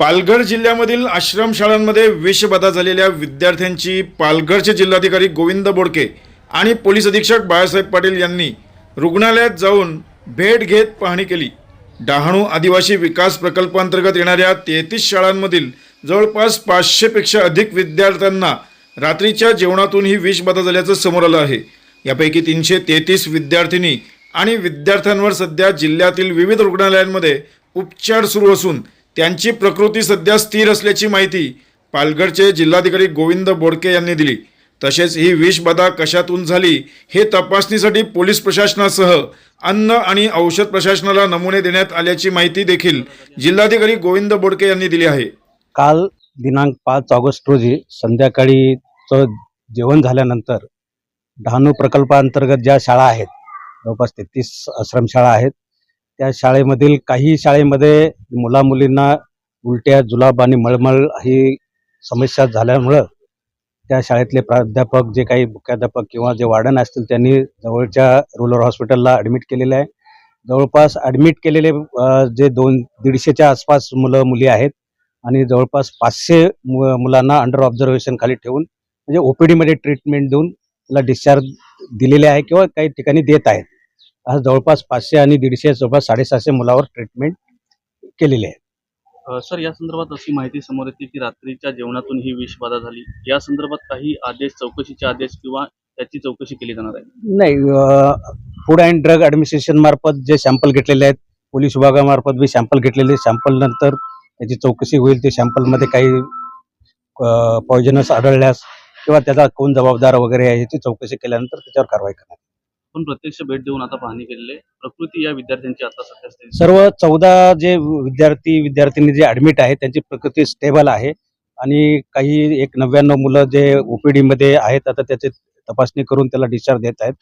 पालघर जिल्ह्यामधील आश्रमशाळांमध्ये विषबाधा झालेल्या विद्यार्थ्यांची पालघरचे जिल्हाधिकारी गोविंद बोडके आणि पोलीस अधीक्षक बाळासाहेब पाटील यांनी रुग्णालयात जाऊन भेट घेत पाहणी केली. डहाणू आदिवासी विकास प्रकल्पांतर्गत येणाऱ्या तेहतीस शाळांमधील जवळपास पाचशेपेक्षा अधिक विद्यार्थ्यांना रात्रीच्या जेवणातून ही विषबाधा झाल्याचं समोर आलं आहे. यापैकी तीनशे तेहतीस विद्यार्थिनी आणि विद्यार्थ्यांवर सध्या जिल्ह्यातील विविध रुग्णालयांमध्ये उपचार सुरू असून त्यांची प्रकृती सध्या स्थिर असल्याची माहिती पालघरचे जिल्हाधिकारी गोविंद बोडके यांनी दिली. तसेच ही विषबाधा कशातून झाली हे तपासणीसाठी पोलीस प्रशासनासह अन्न आणि औषध प्रशासनाला नमुने देण्यात आल्याची माहिती देखील जिल्हाधिकारी गोविंद बोडके यांनी दिली आहे. काल दिनांक पाच ऑगस्ट रोजी संध्याकाळीचं जेवण झाल्यानंतर डहाणू प्रकल्पांतर्गत ज्या शाळा आहेत जवळपास तेहतीस आश्रमशाळा आहेत त्या शाळेमधील काही शाळेमध्ये मुला मुलींना उलट्या जुलाब आणि मळमळ ही समस्या झाल्यामुळं त्या शाळेतले प्राध्यापक जे काही मुख्याध्यापक किंवा जे वार्डन असतील त्यांनी जवळच्या रुरल हॉस्पिटलला ॲडमिट केलेले आहे. जवळपास ॲडमिट केलेले जे दोन दीडशेच्या आसपास मुलं मुली आहेत आणि जवळपास पाचशे मु मुलांना अंडर ऑब्झर्वेशन खाली ठेवून म्हणजे ओपीडीमध्ये ट्रीटमेंट देऊन त्याला डिस्चार्ज दिलेले आहे किंवा काही ठिकाणी देत आहेत. आज जवळपास पाचशे आणि दीडशे जवळपास साडेसहाशे मुलावर ट्रीटमेंट केलेली आहे. अ, सर या संदर्भात अशी माहिती समोर येते की रात्रीच्या जेवणातून ही विषबाधा झाली. या संदर्भात काही आदेश चौकशीचे आदेश किंवा त्याची चौकशी केली जाणार आहे? नाही फूड अँड ड्रग ॲडमिनिस्ट्रेशन मार्फत जे सॅम्पल घेतलेले आहेत पोलीस विभागामार्फत बी सॅम्पल घेतलेले सॅम्पल नंतर त्याची चौकशी होईल. ते सॅम्पलमध्ये काही पॉयझनस आढळल्यास किंवा त्याचा कोण जबाबदार वगैरे आहे याची चौकशी केल्यानंतर त्याच्यावर कारवाई करणार आपण प्रत्यक्ष भेट देऊन आता पाहणी केलेली प्रकृती या विद्यार्थ्यांची आता सध्या सर्व चौदा जे विद्यार्थी विद्यार्थिनी जे ऍडमिट आहेत त्यांची प्रकृती स्टेबल आहे. आणि काही एक नव्याण्णव मुलं जे ओपीडी मध्ये आहेत आता त्याचे तपासणी करून त्याला डिस्चार्ज देत आहेत.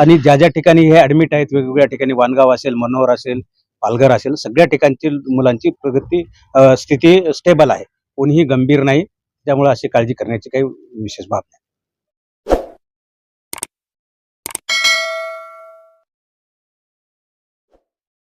आणि ज्या ज्या ठिकाणी हे ऍडमिट आहेत वेगवेगळ्या ठिकाणी वानगाव असेल मनोहर असेल पालघर असेल सगळ्या ठिकाणची मुलांची प्रगती स्थिती स्टेबल आहे. कोणीही गंभीर नाही. त्यामुळे अशी काळजी करण्याची काही विशेष बाब नाही.